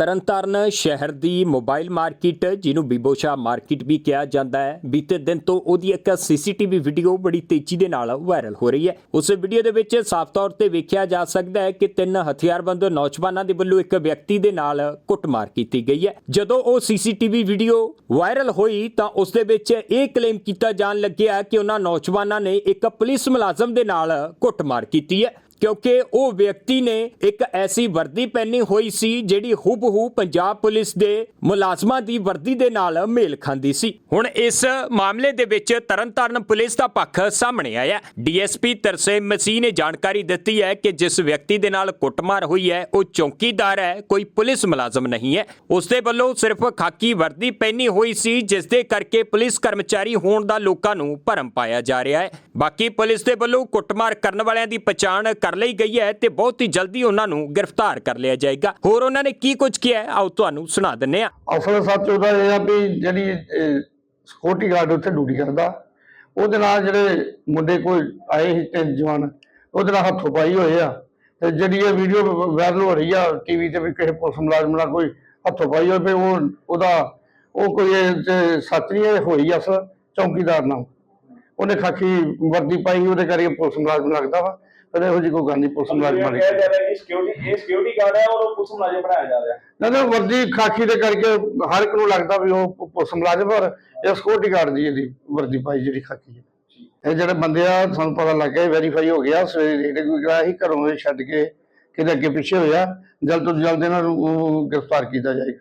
ਤਰਨਤਾਰਨ ਸ਼ਹਿਰ ਦੀ mobile market, ਜਿਹਨੂੰ ਬਿਬੋਸ਼ਾ market ਵੀ ਕਿਹਾ ਜਾਂਦਾ ਹੈ, ਬੀਤੇ ਦਿਨ ਤੋਂ ਉਹਦੀ ਇੱਕ ਸੀਸੀਟੀਵੀ ਵੀਡੀਓ ਬੜੀ ਤੇਜ਼ੀ ਦੇ ਨਾਲ ਵਾਇਰਲ ਹੋ ਰਹੀ ਹੈ। ਉਸ ਵੀਡੀਓ ਦੇ ਵਿੱਚ ਸਾਫ਼ ਤੌਰ ਤੇ ਵੇਖਿਆ ਜਾ ਸਕਦਾ ਹੈ ਕਿ ਤਿੰਨ ਹਥਿਆਰਬੰਦ ਨੌਜਵਾਨਾਂ ਦੇ ਵੱਲੋਂ ਇੱਕ ਵਿਅਕਤੀ ਦੇ ਨਾਲ ਕੁੱਟਮਾਰ ਕੀਤੀ ਗਈ ਹੈ। ਜਦੋਂ ਉਹ ਸੀਸੀਟੀਵੀ ਵੀਡੀਓ ਵਾਇਰਲ ਹੋਈ ਤਾਂ ਉਸ ਦੇ ਵਿੱਚ ਇਹ ਕਲੇਮ ਕੀਤਾ ਜਾਣ ਲੱਗਿਆ ਕਿ ਉਹਨਾਂ ਨੌਜਵਾਨਾਂ ਨੇ ਇੱਕ ਪੁਲਿਸ ਮੁਲਾਜ਼ਮ ਦੇ ਨਾਲ ਕੁੱਟਮਾਰ ਕੀਤੀ ਹੈ। ਕਿਉਂਕਿ ਉਹ ਵਿਅਕਤੀ ਨੇ ਇੱਕ ਐਸੀ ਵਰਦੀ ਪਹਿਨੀ ਹੋਈ ਸੀ ਜਿਹੜੀ ਹੂਬਹੂ ਪੰਜਾਬ ਪੁਲਿਸ ਦੇ ਮੁਲਾਜ਼ਮਾਂ ਦੀ ਵਰਦੀ ਦੇ ਨਾਲ ਮੇਲ ਖਾਂਦੀ ਸੀ। ਹੁਣ ਇਸ ਮਾਮਲੇ ਦੇ ਵਿੱਚ ਤਰਨਤਾਰਨ ਪੁਲਿਸ ਦਾ ਪੱਖ ਸਾਹਮਣੇ ਆਇਆ ਡੀਐਸਪੀ ਤਰਸੇਮ ਮਸੀਹ ਨੇ ਜਾਣਕਾਰੀ ਦਿੱਤੀ ਹੈ ਕਿ ਜਿਸ ਵਿਅਕਤੀ ਦੇ ਨਾਲ ਕੁੱਟਮਾਰ ਹੋਈ ਹੈ, ਉਹ ਚੌਕੀਦਾਰ ਹੈ, ਕੋਈ ਪੁਲਿਸ ਮੁਲਾਜ਼ਮ ਨਹੀਂ ਹੈ। ਉਸ ਦੇ ਵੱਲੋਂ ਸਿਰਫ ਖਾਕੀ ਵਰਦੀ ਪਹਿਨੀ ਹੋਈ ਸੀ, ਜਿਸ ਦੇ ਕਰਕੇ ਪੁਲਿਸ ਕਰਮਚਾਰੀ ਹੋਣ ਦਾ ਲੋਕਾਂ ਨੂੰ ਭਰਮ ਪਾਇਆ ਜਾ ਰਿਹਾ ਹੈ। ਬਾਕੀ ਪੁਲਿਸ ਦੇ ਵੱਲੋਂ ਕੁੱਟਮਾਰ ਕਰਨ ਵਾਲਿਆਂ ਦੀ ਪਛਾਣ ਕਰ ਲਈ ਗਈ ਹੈ ਤੇ ਬਹੁਤ ਹੀ ਜਲਦੀ ਉਹਨਾਂ ਨੂੰ ਗ੍ਰਿਫਤਾਰ ਕਰ ਲਿਆ ਜਾਏਗਾ। ਹੋਰ ਉਹਨਾਂ ਨੇ ਕੀ ਕੁਝ ਕਿਹਾ ਆਓ ਤੁਹਾਨੂੰ ਸੁਣਾ ਦਿੰਨੇ ਆ ਅਸਲ ਸੱਚ ਉਹਦਾ ਇਹ ਆ ਵੀ ਜਿਹੜੀ ਸਿਕਿਉਰਿਟੀ ਗਾਰਡ ਉੱਥੇ ਡਿਊਟੀ ਕਰਦਾ। ਉਹਦੇ ਨਾਲ ਜਿਹੜੇ ਮੁੰਡੇ ਕੋਈ ਆਏ ਸੀ ਤਿੰਨ ਜਵਾਨ, ਉਹਦੇ ਨਾਲ ਹੱਥੋਂ ਪਾਈ ਹੋਏ ਆ। ਤੇ ਜਿਹੜੀ ਇਹ ਵੀਡੀਓ ਵਾਇਰਲ ਹੋ ਰਹੀ ਆ ਟੀਵੀ ਤੇ ਵੀ ਕਿਸੇ ਪੁਲਿਸ ਮੁਲਾਜ਼ਮ ਨਾਲ ਕੋਈ ਹੱਥੋਂ ਪਾਈ ਹੋਏ, ਵੀ ਉਹ, ਉਹਦਾ, ਉਹ ਕੋਈ ਸੱਚ ਨਹੀਂ ਹੋਈ ਅਸਲ ਚੌਕੀਦਾਰ ਨਾਲ। ਉਹਨੇ ਖਾਕੀ ਵਰਦੀ ਪਾਈ ਉਹਦੇ ਕਰਕੇ ਪੁਲਿਸ ਮੁਲਾਜ਼ਮ ਲੱਗਦਾ ਵਾ। ਪਰ ਇਹੋ ਜਿਹੀ ਕੋਈ ਗੱਲ ਨਹੀਂ ਪੁਲਿਸ ਮੁਲਾਜ਼ਮ ਕਿਹਾ ਵਾਲੀ। ਜਾ ਰਿਹਾ ਕਿ ਸਿਕਿਉਰਿਟੀ ਇਹ ਸਿਕਿਉਰਿਟੀ ਗਾਰਡ ਹੈ ਔਰ ਉਹ ਪੁਲਿਸ ਮੁਲਾਜ਼ਮ ਬਣਾਇਆ ਜਾ ਰਿਹਾ। ਨਾ ਨਾ ਵਰਦੀ ਖਾਕੀ ਦੇ ਕਰਕੇ ਹਰ ਇੱਕ ਨੂੰ ਲੱਗਦਾ ਵੀ ਉਹ ਪੁਲਿਸ ਮੁਲਾਜ਼ਮ ਪਰ ਇਹ ਸਿਕਿਉਰਿਟੀ ਗਾਰਡ ਦੀ ਇਹਦੀ ਵਰਦੀ ਪਾਈ ਜਿਹੜੀ ਖਾਕੀ ਹੈ। ਇਹ ਜਿਹੜੇ ਬੰਦੇ ਆ ਸਾਨੂੰ ਪਤਾ ਲੱਗ ਗਿਆ ਵੈਰੀਫਾਈ ਹੋ ਗਿਆ ਸਵੇਰੇ ਰੇਡ ਕੋਈ ਗਿਆ ਸੀ ਘਰੋਂ ਛੱਡ ਕੇ ਕਿਤੇ ਅੱਗੇ ਪਿੱਛੇ ਹੋਇਆ। ਜਲਦ ਤੋਂ ਜਲਦ ਇਹਨਾਂ ਨੂੰ ਗ੍ਰਿਫਤਾਰ ਕੀਤਾ ਜਾਏਗਾ।